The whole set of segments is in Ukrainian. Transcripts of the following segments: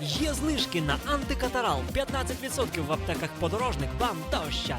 Є знижки на антикатарал 15% в аптеках подорожник вам та ощад.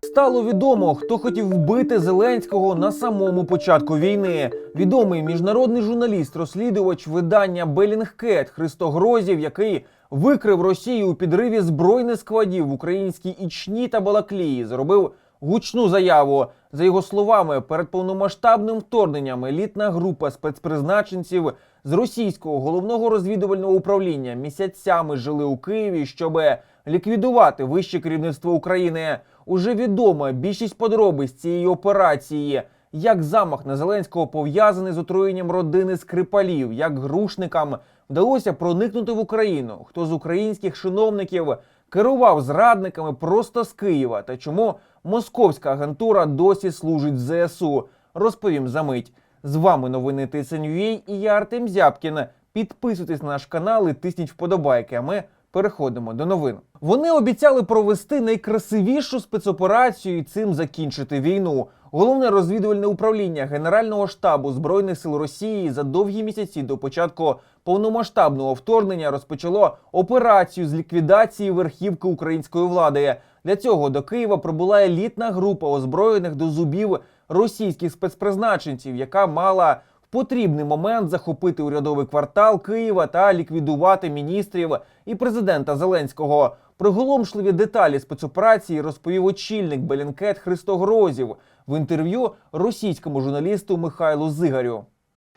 Стало відомо, хто хотів вбити Зеленського на самому початку війни. Відомий міжнародний журналіст-розслідувач видання Белінгкет Христо Грозів, який викрив Росію у підриві збройних складів в українській Ічні та Балаклії, зробив гучну заяву. За його словами, перед повномасштабним вторгненням елітна група спецпризначенців з російського головного розвідувального управління місяцями жили у Києві, щоб ліквідувати вище керівництво України. Уже відома більшість подробиць цієї операції. Як замах на Зеленського пов'язаний з отруєнням родини Скрипалів, як грушникам вдалося проникнути в Україну, хто з українських чиновників керував зрадниками просто з Києва, та чому московська агентура досі служить ЗСУ, розповім за мить. З вами новини TSN.ua і я Артем Зябкін. Підписуйтесь на наш канал і тисніть вподобайки. А ми переходимо до новин. Вони обіцяли провести найкрасивішу спецоперацію і цим закінчити війну. Головне розвідувальне управління Генерального штабу збройних сил Росії за довгі місяці до початку повномасштабного вторгнення розпочало операцію з ліквідації верхівки української влади. Для цього до Києва прибула елітна група озброєних до зубів російських спецпризначенців, яка мала в потрібний момент захопити урядовий квартал Києва та ліквідувати міністрів і президента Зеленського. Приголомшливі деталі спецоперації розповів очільник Белінкет Христо Грозів в інтерв'ю російському журналісту Михайлу Зигарю.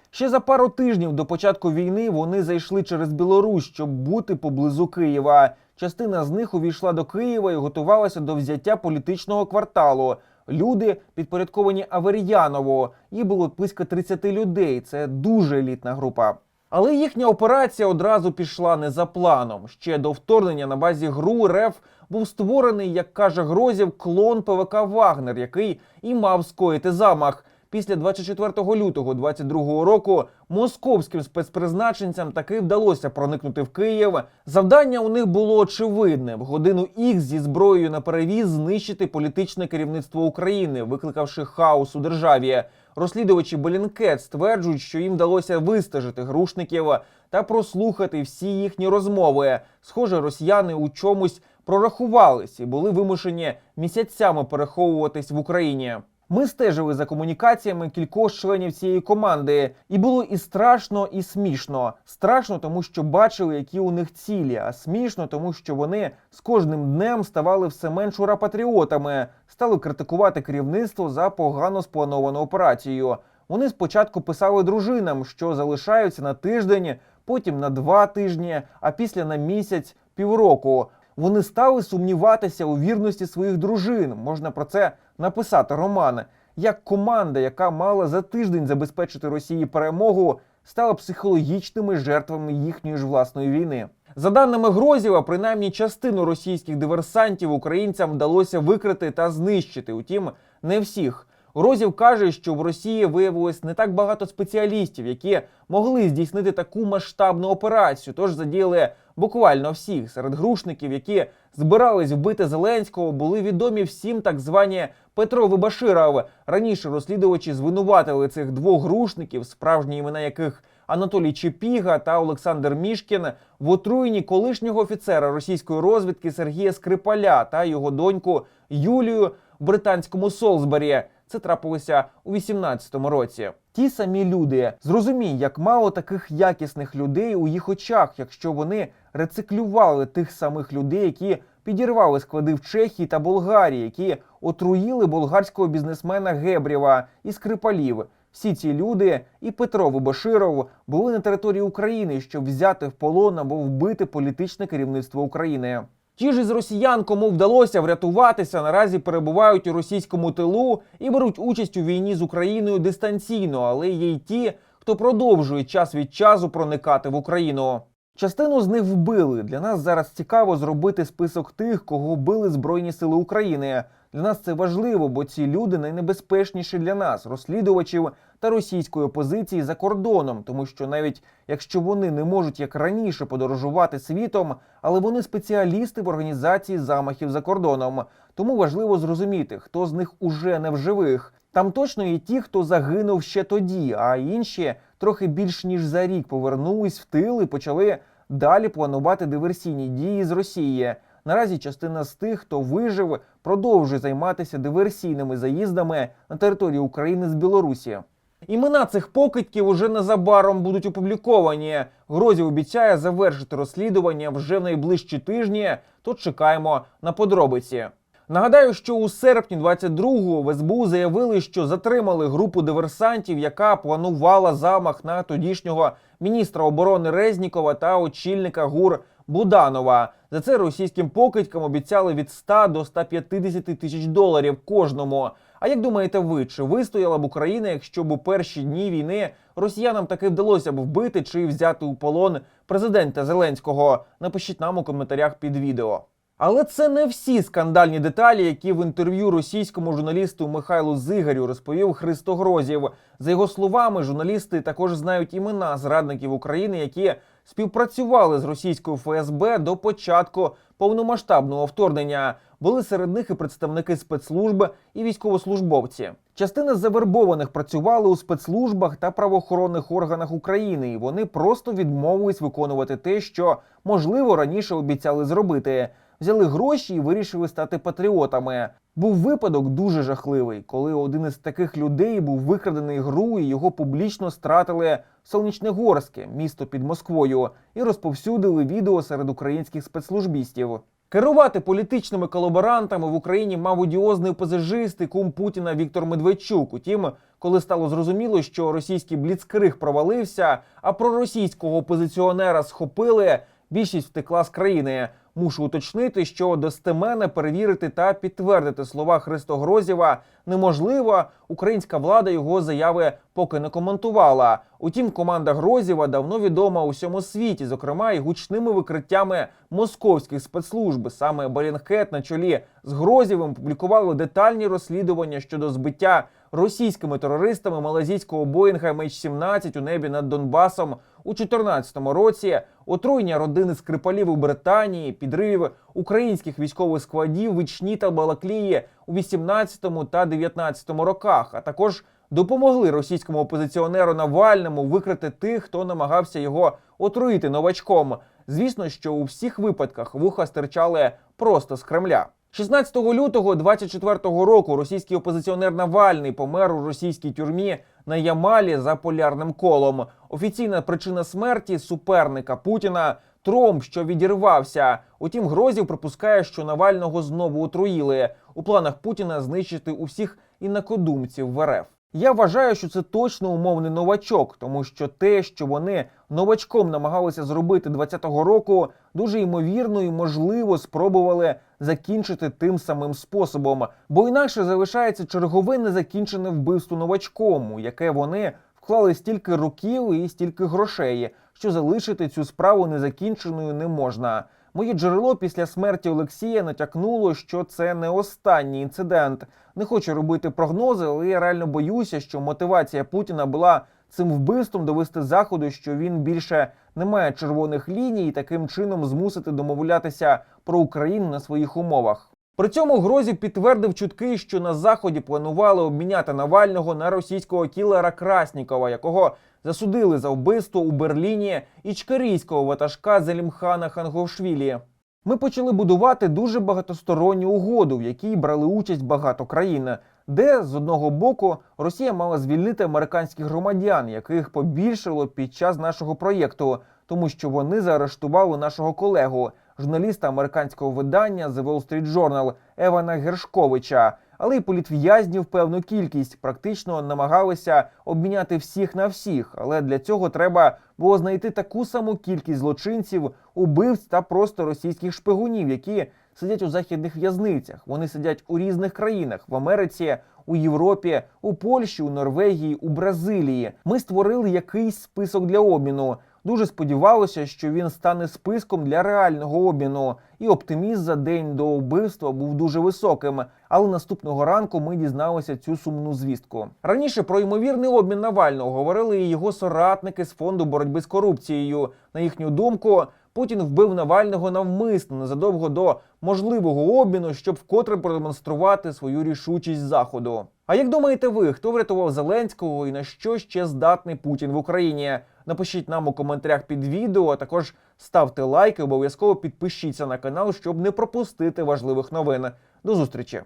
Ще за пару тижнів до початку війни вони зайшли через Білорусь, щоб бути поблизу Києва. Частина з них увійшла до Києва і готувалася до взяття політичного кварталу. Люди підпорядковані Аверіянову. Їх було близько 30 людей. Це дуже елітна група. Але їхня операція одразу пішла не за планом. Ще до вторгнення на базі ГРУ РФ був створений, як каже Грозів, клон ПВК Вагнер, який і мав скоїти замах. Після 24 лютого 22 року московським спецпризначенцям таки вдалося проникнути в Київ. Завдання у них було очевидне: в годину Х зі зброєю на перевіз знищити політичне керівництво України, викликавши хаос у державі. Розслідувачі Белінкет стверджують, що їм вдалося вистежити грушників та прослухати всі їхні розмови. Схоже, росіяни у чомусь прорахувались і були вимушені місяцями переховуватись в Україні. Ми стежили за комунікаціями кількох членів цієї команди, і було і страшно, і смішно. Страшно, тому що бачили, які у них цілі, а смішно, тому що вони з кожним днем ставали все менш ура-патріотами, стали критикувати керівництво за погано сплановану операцію. Вони спочатку писали дружинам, що залишаються на тиждень, потім на два тижні, а після на місяць півроку. Вони стали сумніватися у вірності своїх дружин. Можна про це написати роман. Як команда, яка мала за тиждень забезпечити Росії перемогу, стала психологічними жертвами їхньої ж власної війни. За даними Грозєва, принаймні частину російських диверсантів українцям вдалося викрити та знищити. Утім, не всіх. Грозів каже, що в Росії виявилось не так багато спеціалістів, які могли здійснити таку масштабну операцію. Тож задіяли буквально всіх серед грушників, які збирались вбити Зеленського, були відомі всім так звані Петро Вибаширов. Раніше розслідувачі звинуватили цих двох грушників, справжні імена яких Анатолій Чепіга та Олександр Мішкін, в отруєнні колишнього офіцера російської розвідки Сергія Скрипаля та його доньку Юлію в британському Солсбері. Це трапилося у 18-му році. Ті самі люди зрозумій, як мало таких якісних людей у їх очах, якщо вони рециклювали тих самих людей, які підірвали склади в Чехії та Болгарії, які отруїли болгарського бізнесмена Гебрєва і Скрипалів. Всі ці люди, і Петро Вибаширов, були на території України, щоб взяти в полон або вбити політичне керівництво України. Ті ж із росіян, кому вдалося врятуватися, наразі перебувають у російському тилу і беруть участь у війні з Україною дистанційно, але є й ті, хто продовжує час від часу проникати в Україну. Частину з них вбили. Для нас зараз цікаво зробити список тих, кого вбили Збройні Сили України. Для нас це важливо, бо ці люди найнебезпечніші для нас, розслідувачів та російської опозиції за кордоном, тому що навіть якщо вони не можуть як раніше подорожувати світом, але вони спеціалісти в організації замахів за кордоном. Тому важливо зрозуміти, хто з них уже не в живих. Там точно є ті, хто загинув ще тоді, а інші трохи більш ніж за рік повернулись в тил і почали далі планувати диверсійні дії з Росії. Наразі частина з тих, хто вижив, продовжує займатися диверсійними заїздами на територію України з Білорусі. Імена цих покидьків уже незабаром будуть опубліковані. Грозі обіцяє завершити розслідування вже в найближчі тижні, то чекаємо на подробиці. Нагадаю, що у серпні 22-го в СБУ заявили, що затримали групу диверсантів, яка планувала замах на тодішнього міністра оборони Резнікова та очільника ГУР Буданова. За це російським покидькам обіцяли від 100 до 150 тисяч доларів кожному. А як думаєте ви, чи вистояла б Україна, якщо б у перші дні війни росіянам таки вдалося б вбити чи взяти у полон президента Зеленського? Напишіть нам у коментарях під відео. Але це не всі скандальні деталі, які в інтерв'ю російському журналісту Михайлу Зигарю розповів Христо Грозів. За його словами, журналісти також знають імена зрадників України, які співпрацювали з російською ФСБ до початку повномасштабного вторгнення. Були серед них і представники спецслужб і військовослужбовці. Частина завербованих працювали у спецслужбах та правоохоронних органах України, і вони просто відмовились виконувати те, що можливо раніше обіцяли зробити. Взяли гроші і вирішили стати патріотами. Був випадок дуже жахливий, коли один із таких людей був викрадений гру, і його публічно стратили Солнечногорське, місто під Москвою, і розповсюдили відео серед українських спецслужбістів. Керувати політичними колаборантами в Україні мав одіозний пасажист і кум Путіна Віктор Медведчук. Утім, коли стало зрозуміло, що російський бліцкриг провалився, а проросійського опозиціонера схопили, більшість втекла з країни. Мушу уточнити, що достеменно перевірити та підтвердити слова Христогрозєва неможливо. Українська влада його заяви поки не коментувала. Утім, команда Грозєва давно відома у всьому світі, зокрема і гучними викриттями московських спецслужб. Саме Белінгкет на чолі з Грозєвим публікували детальні розслідування щодо збиття російськими терористами малазійського Боїнга MH17 у небі над Донбасом у 2014 році, отруєння родини Скрипалів у Британії, підривів українських військових складів в Ічні та Балаклії у 18 та 19 роках, а також допомогли російському опозиціонеру Навальному викрити тих, хто намагався його отруїти новачком. Звісно, що у всіх випадках вуха стирчали просто з Кремля. 16 лютого 24 року російський опозиціонер Навальний помер у російській тюрмі на Ямалі за полярним колом. Офіційна причина смерті суперника Путіна тромб, що відірвався. Утім, Грозів припускає, що Навального знову отруїли. У планах Путіна знищити усіх інакодумців в РФ. Я вважаю, що це точно умовний новачок, тому що те, що вони новачком намагалися зробити 20-го року, дуже ймовірно і можливо спробували закінчити тим самим способом, бо інакше залишається чергове незакінчене вбивство новачком, яке вони вклали стільки років і стільки грошей, що залишити цю справу незакінченою не можна. Моє джерело після смерті Олексія натякнуло, що це не останній інцидент. Не хочу робити прогнози, але я реально боюся, що мотивація Путіна була цим вбивством довести заходу, що він більше не має червоних ліній і таким чином змусити домовлятися про Україну на своїх умовах. При цьому Грозів підтвердив чутки, що на заході планували обміняти Навального на російського кілера Краснікова, якого засудили за вбивство у Берліні ічкарійського ватажка Зелімхана Ханговшвілі. Ми почали будувати дуже багатосторонню угоду, в якій брали участь багато країн, де з одного боку Росія мала звільнити американських громадян, яких побільшало під час нашого проєкту, тому що вони заарештували нашого колегу, журналіста американського видання The Wall Street Journal Евана Гершковича. Але й політв'язнів певну кількість практично намагалися обміняти всіх на всіх. Але для цього треба було знайти таку саму кількість злочинців, убивць та просто російських шпигунів, які сидять у західних в'язницях. Вони сидять у різних країнах в Америці, у Європі, у Польщі, у Норвегії, у Бразилії. Ми створили якийсь список для обміну. Дуже сподівалося, що він стане списком для реального обміну, і оптимізм за день до вбивства був дуже високим. Але наступного ранку ми дізналися цю сумну звістку. Раніше про ймовірний обмін Навального говорили і його соратники з фонду боротьби з корупцією. На їхню думку, Путін вбив Навального навмисно незадовго до можливого обміну, щоб вкотре продемонструвати свою рішучість заходу. А як думаєте ви, хто врятував Зеленського і на що ще здатний Путін в Україні? Напишіть нам у коментарях під відео, а також ставте лайки, обов'язково підпишіться на канал, щоб не пропустити важливих новин. До зустрічі!